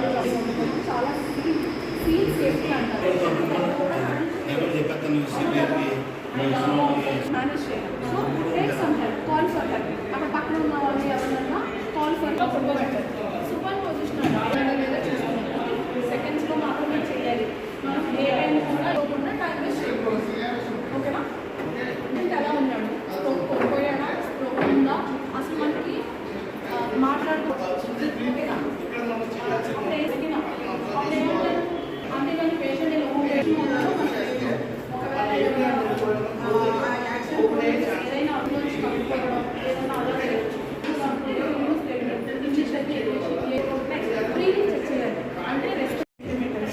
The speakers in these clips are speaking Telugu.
ఉండకూడదు రాళ్ళు అవి ఉండకూడదు చాలా సీల్ సీల్ సేఫ్టీ అంటారు. ఎవరు చెప్పేస్తాను సిబిఐకి మేనేజ్ చేయాలి so take some help call for help అక్కడ పక్కన ఉన్న వాళ్ళు ఎవరన్నా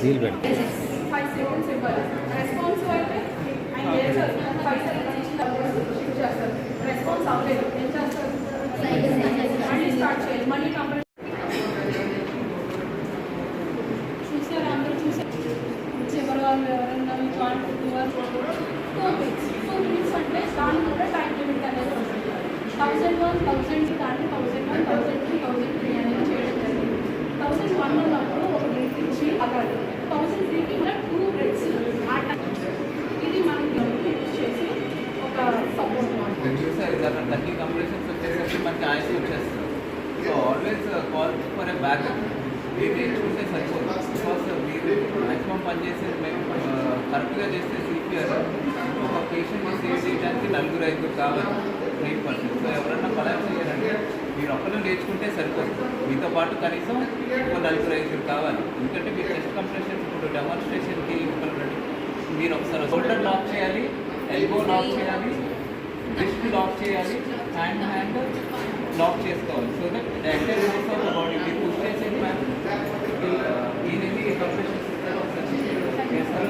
అనేది ఉంటుంది. థౌసండ్ వన్ థౌసండ్ దాన్ని థౌసండ్ వన్ థౌసండ్ త్రీ అనేది చేయడం జరిగింది థౌసండ్ వన్ ఉన్నప్పుడు ఒక బ్రేక్ ఇచ్చి అక్కడ థౌసండ్ త్రీకి కూడా టూ బ్రేక్స్ ఆ టైం ఇది మనకి యూజ్ చేసి ఒక సపోర్ట్ మీరు చూసారు కదా థర్టీ కంప్రెషన్స్ వచ్చేసరికి వచ్చేస్తుంది so always call for a backup మీరు చూస్తే సరిపోదు బికాస్ మీరు మ్యాక్సిమం పనిచేసేది మేము కరెక్ట్గా చేస్తే సిపిఆర్ ఒక పేషెంట్ని సేవ్ చేయడానికి నలుగురు ఐదుగురు కావాలి. ట్రైన్ పర్సన్ సో ఎవరన్నా కొలాబ్స్ చేయాలంటే మీరు ఒక్కరు నేర్చుకుంటే సరిపోతుంది మీతో పాటు కనీసం ఒక నలుగురు ఐదుగురు కావాలి. ఎందుకంటే మీరు టెస్ట్ కంప్రెషన్ ఇప్పుడు డెమాన్స్ట్రేషన్కి ఇవ్వగలరండి మీరు ఒకసారి షోల్డర్ లాక్ చేయాలి ఎల్బో లాక్ చేయాలి రిస్ట్ లాక్ చేయాలి హ్యాండ్ హ్యాండ్ లాక్ చేసుకోవాలి so that the entire force of the body మీరు పుష్ చేసేది మ్యామ్ ఈయనది ఒకసారి చేస్తారు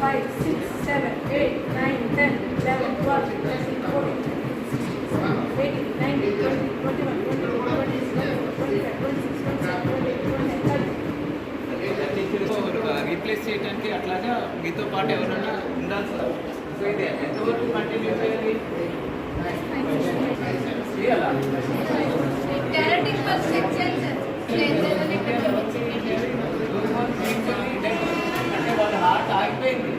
five six seven eight nine ten eleven twelve thirteen fourteen eighteen nineteen twenty twenty one twenty two twenty twenty five twenty six twenty seven twenty eight twenty nine thirty replace చేయడానికి అట్లాగా మీతో పాటు ఎవరైనా ఉండాలి సార్ సో ఇది ఎంతవరకు కంటిన్యూ చేయాలి చేయాలా కెరటిక్ పర్ సెక్షన్ అంటే వాళ్ళ హార్ట్ ఆగిపోయింది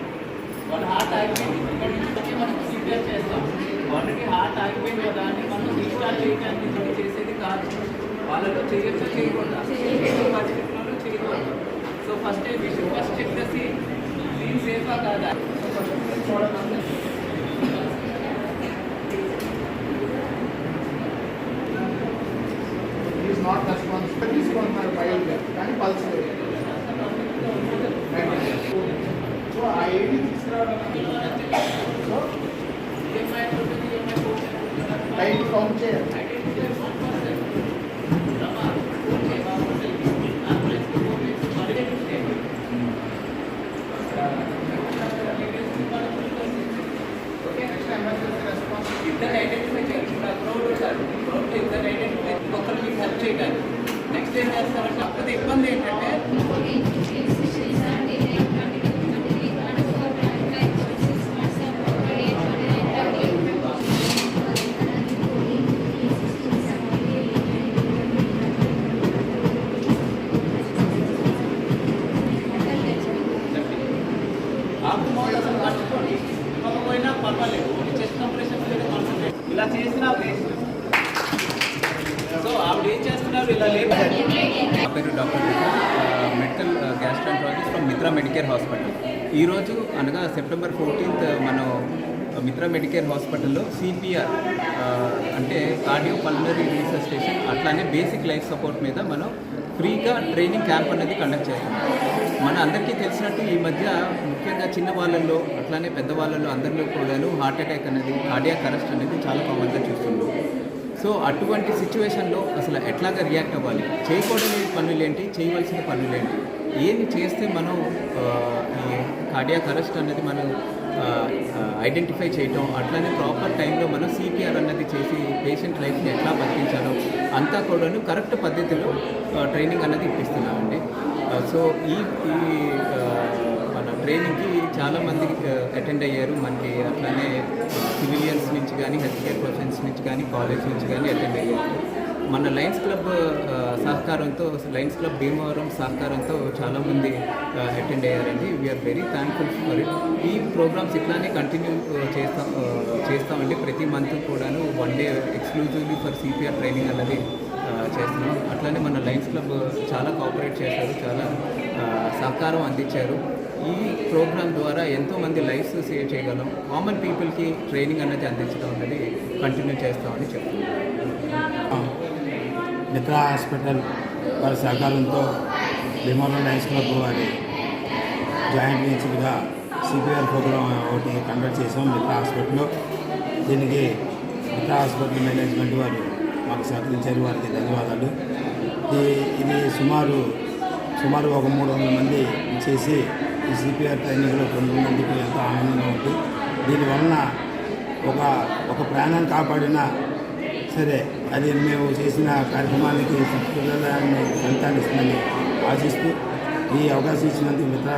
వాళ్ళ హార్ట్ ఆగిపోయింది ఇక్కడ నుంచి వచ్చి మనం సిపిఆర్ చేస్తాం ఆల్రెడీ హార్ట్ ఆగిపోయింది కదా అని మనం రీస్టార్ట్ చేయడానికి ఇది చేసేది కాదు వాళ్ళలో చేయొచ్చు చేయకూడదు ఏ పరిస్థితుల్లో చేయకూడదు so first first check the scene scene సేఫా కాదా ఈజ్ నాట్ రెస్పాన్సిబుల్ తీసుకుంటున్నారు ఫైల్ కానీ పల్స్ లేదు సో ఆ ఏడి తీసుకురావడానికి సో టైం కౌంట్ చేయాలి ఇద్దరు ఐడెంటిఫై చేయాలి క్రౌడ్ వచ్చారు క్రౌడ్ ఇద్దరు ఐడెంటిఫై ఒకరు మీకు హెల్ప్ చేయడానికి నెక్స్ట్ ఏం చేస్తారంటే అప్పుడు ఇబ్బంది ఏంటంటే ఆకు అసలు ఇవ్వకపోయినా పర్వాలేదు. కంప్రెషన్ మీద కాన్సన్ట్రేట్ ఇలా చేసినా వేస్ట్ సో ఆవిడ ఏం చేస్తున్నారు? ఇలా లేదు నా పేరు doctor medical gastroenterologist from Mitra Medicare hospital. ఈరోజు అనగా సెప్టెంబర్ ఫోర్టీన్త్ మనం మిత్రా మెడికేర్ హాస్పిటల్లో సిపిఆర్ అంటే కార్డియో పల్మనరీ రీసెస్టేషన్ అట్లానే బేసిక్ లైఫ్ సపోర్ట్ మీద మనం ఫ్రీగా ట్రైనింగ్ క్యాంప్ అనేది కండక్ట్ చేస్తున్నాం మన అందరికీ తెలిసినట్టు ఈ మధ్య ముఖ్యంగా చిన్న వాళ్ళల్లో అట్లానే పెద్దవాళ్ళల్లో అందరిలో కూడాను హార్ట్ అటాక్ అనేది కార్డియాక్ అరెస్ట్ అనేది చాలా కామన్గా చూస్తున్నాం సో అటువంటి సిచ్యువేషన్లో అసలు ఎట్లాగా రియాక్ట్ అవ్వాలి? చేయకూడని పనులు ఏంటి చేయవలసిన పనులు ఏంటి ఏమి చేస్తే మనం ఈ కార్డియాక్ అరెస్ట్ అనేది మనం ఐడెంటిఫై చేయటం అట్లానే ప్రాపర్ టైంలో మనం సిపిఆర్ అన్నది చేసి పేషెంట్ లైఫ్ని ఎట్లా బతికించాలో అంతా కూడాను కరెక్ట్ పద్ధతిలో ట్రైనింగ్ అన్నది ఇప్పిస్తున్నామండి. సో ఈ ఈ మన ట్రైనింగ్కి చాలామంది అటెండ్ అయ్యారు. మనకి అట్లానే సివిలియన్స్ నుంచి కానీ హెల్త్ కేర్ ప్రొఫెషన్స్ నుంచి కానీ కాలేజ్ నుంచి కానీ అటెండ్ అయ్యారు. మన లయన్స్ క్లబ్ సహకారంతో లయన్స్ క్లబ్ భీమవరం సహకారంతో చాలామంది అటెండ్ అయ్యారండి. We're very thankful for it ఈ ప్రోగ్రామ్స్ ఇట్లానే కంటిన్యూ చేస్తాం చేస్తామండి. ప్రతి మంత్ కూడాను one day exclusively for CPR training అన్నది చేస్తున్నాం. అట్లానే మన లయన్స్ క్లబ్ చాలా కోఆపరేట్ చేశారు చాలా సహకారం అందించారు. ఈ ప్రోగ్రామ్ ద్వారా ఎంతోమంది లైఫ్స్ సేవ్ చేయగలం. కామన్ పీపుల్కి ట్రైనింగ్ అనేది అందించడం అనేది కంటిన్యూ చేస్తామని చెప్తున్నాను మిత్ర హాస్పిటల్ వారి సహకారంతో భీమవరం లయన్స్ వారి జాయింట్ వెంచర్గా సిపిఆర్ ప్రోగ్రామ్ ఒకటి కండక్ట్ చేసాం మిత్ర హాస్పిటల్లో. దీనికి మిత్ర హాస్పిటల్ మేనేజ్మెంట్ వారు మాకు సహకరించారు. వారికి ధన్యవాదాలు. ఇది సుమారు సుమారు ఒక మూడు వందల మంది చేసి ఈ సిపిఆర్ ట్రైనింగ్లో పొందినందుకు ఎంతో ఆనందంగా ఉంది. దీనివలన ఒక ఒక ప్రాణాన్ని కాపాడిన సరే అది మేము చేసిన కార్యక్రమానికి పిల్లలని ఫలితాన్ని ఆశిస్తూ ఈ అవకాశం ఇచ్చినందుకు మిత్ర